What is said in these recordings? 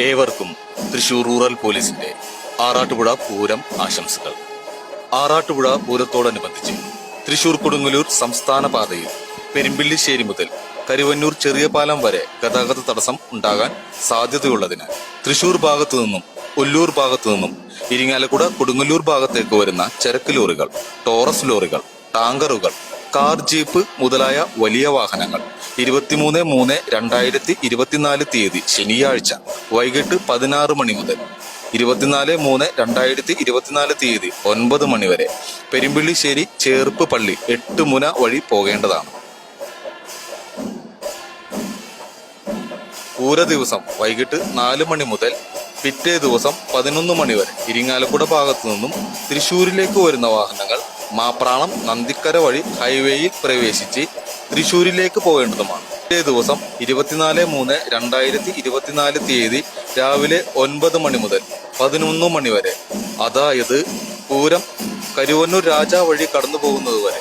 ഏവർക്കും തൃശൂർ റൂറൽ പോലീസിന്റെ ആറാട്ടുപുഴ പൂരം ആശംസകൾ. ആറാട്ടുപുഴ പൂരത്തോടനുബന്ധിച്ച് തൃശൂർ കൊടുങ്ങല്ലൂർ സംസ്ഥാന പാതയിൽ പെരുമ്പിള്ളിശ്ശേരി മുതൽ കരുവന്നൂർ ചെറിയ പാലം വരെ ഗതാഗത തടസ്സം ഉണ്ടാകാൻ സാധ്യതയുള്ളതിനാൽ തൃശൂർ ഭാഗത്തു നിന്നും ഒല്ലൂർ ഭാഗത്തു നിന്നും ഇരിങ്ങാലക്കുട കൊടുങ്ങല്ലൂർ ഭാഗത്തേക്ക് വരുന്ന ചരക്ക് ലോറികൾ ടോറസ് ലോറികൾ ടാങ്കറുകൾ കാർ ജീപ്പ് മുതലായ വലിയ വാഹനങ്ങൾ. ഇരുപത്തിമൂന്ന് മൂന്ന് രണ്ടായിരത്തി ഇരുപത്തിനാല് തീയതി ശനിയാഴ്ച വൈകിട്ട് പതിനാറ് മണി മുതൽ. ഇരുപത്തിനാല് മൂന്ന് രണ്ടായിരത്തി ഇരുപത്തിനാല് തീയതി ഒൻപത് മണി വരെ പെരുമ്പിള്ളിശ്ശേരി ചേർപ്പ് പള്ളി എട്ട് മുന വഴി പോകേണ്ടതാണ്. പൂര ദിവസം വൈകിട്ട് നാല് മണി മുതൽ പിറ്റേ ദിവസം പതിനൊന്ന് മണി വരെ ഇരിങ്ങാലക്കുട ഭാഗത്തു നിന്നും തൃശൂരിലേക്ക് വരുന്ന വാഹനങ്ങൾ മാപ്രാണം നന്ദിക്കര വഴി ഹൈവേയിൽ പ്രവേശിച്ച് തൃശൂരിലേക്ക് പോകേണ്ടതുമാണ്. ഇതേ ദിവസം ഇരുപത്തിനാല് മൂന്ന് രണ്ടായിരത്തി ഇരുപത്തിനാല് തീയതി രാവിലെ ഒൻപത് മണി മുതൽ പതിനൊന്ന് മണി വരെ അതായത് പൂരം കരുവന്നൂർ രാജ വഴി കടന്നു പോകുന്നത് വരെ.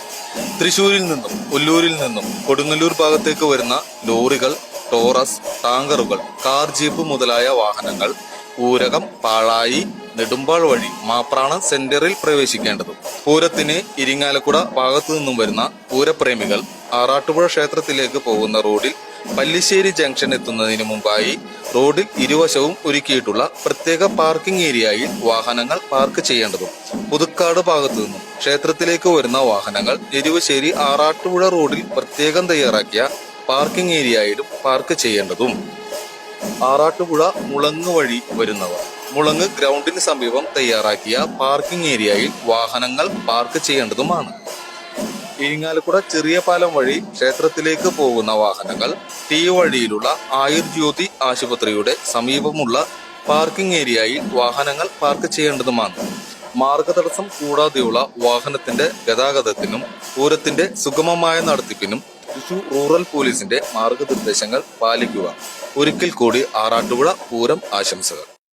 തൃശൂരിൽ നിന്നും ഒല്ലൂരിൽ നിന്നും കൊടുങ്ങല്ലൂർ ഭാഗത്തേക്ക് വരുന്ന ലോറികൾ ടോറസ് ടാങ്കറുകൾ കാർ ജീപ്പ് മുതലായ വാഹനങ്ങൾ ഊരകം പാളായി നെടുമ്പാൾ വഴി മാപ്രാണ സെന്ററിൽ പ്രവേശിക്കേണ്ടതും പൂരത്തിന് ഇരിങ്ങാലക്കുട ഭാഗത്തു നിന്നും വരുന്ന പൂരപ്രേമികൾ ആറാട്ടുപുഴ ക്ഷേത്രത്തിലേക്ക് പോകുന്ന റോഡിൽ പല്ലിശ്ശേരി ജംഗ്ഷൻ എത്തുന്നതിന് മുമ്പായി റോഡിൽ ഇരുവശവും ഒരുക്കിയിട്ടുള്ള പ്രത്യേക പാർക്കിംഗ് ഏരിയയിൽ വാഹനങ്ങൾ പാർക്ക് ചെയ്യേണ്ടതും പുതുക്കാട് ഭാഗത്തു നിന്നും ക്ഷേത്രത്തിലേക്ക് വരുന്ന വാഹനങ്ങൾ എരുവശ്ശേരി ആറാട്ടുപുഴ റോഡിൽ പ്രത്യേകം തയ്യാറാക്കിയ പാർക്കിംഗ് ഏരിയയിലും പാർക്ക് ചെയ്യേണ്ടതും. ആറാട്ടുപുഴ മുളങ്ങ് വഴി വരുന്നവർ മുളങ്ങ് ഗ്രൗണ്ടിന് സമീപം തയ്യാറാക്കിയ പാർക്കിംഗ് ഏരിയയിൽ വാഹനങ്ങൾ പാർക്ക് ചെയ്യേണ്ടതുമാണ്. ഇരിങ്ങാലക്കുട ചെറിയ പാലം വഴി ക്ഷേത്രത്തിലേക്ക് പോകുന്ന വാഹനങ്ങൾ ടി വഴിയിലുള്ള ആയുർജ്യോതി ആശുപത്രിയുടെ സമീപമുള്ള പാർക്കിംഗ് ഏരിയയിൽ വാഹനങ്ങൾ പാർക്ക് ചെയ്യേണ്ടതുമാണ്. മാർഗതടസ്സം കൂടാതെയുള്ള വാഹനത്തിന്റെ ഗതാഗതത്തിനും പൂരത്തിന്റെ സുഗമമായ നടത്തിപ്പിനും തൃശൂർ റൂറൽ പോലീസിന്റെ മാർഗനിർദ്ദേശങ്ങൾ പാലിക്കുക. ഒരിക്കൽ കൂടി ആറാട്ടുപുഴ പൂരം ആശംസകൾ.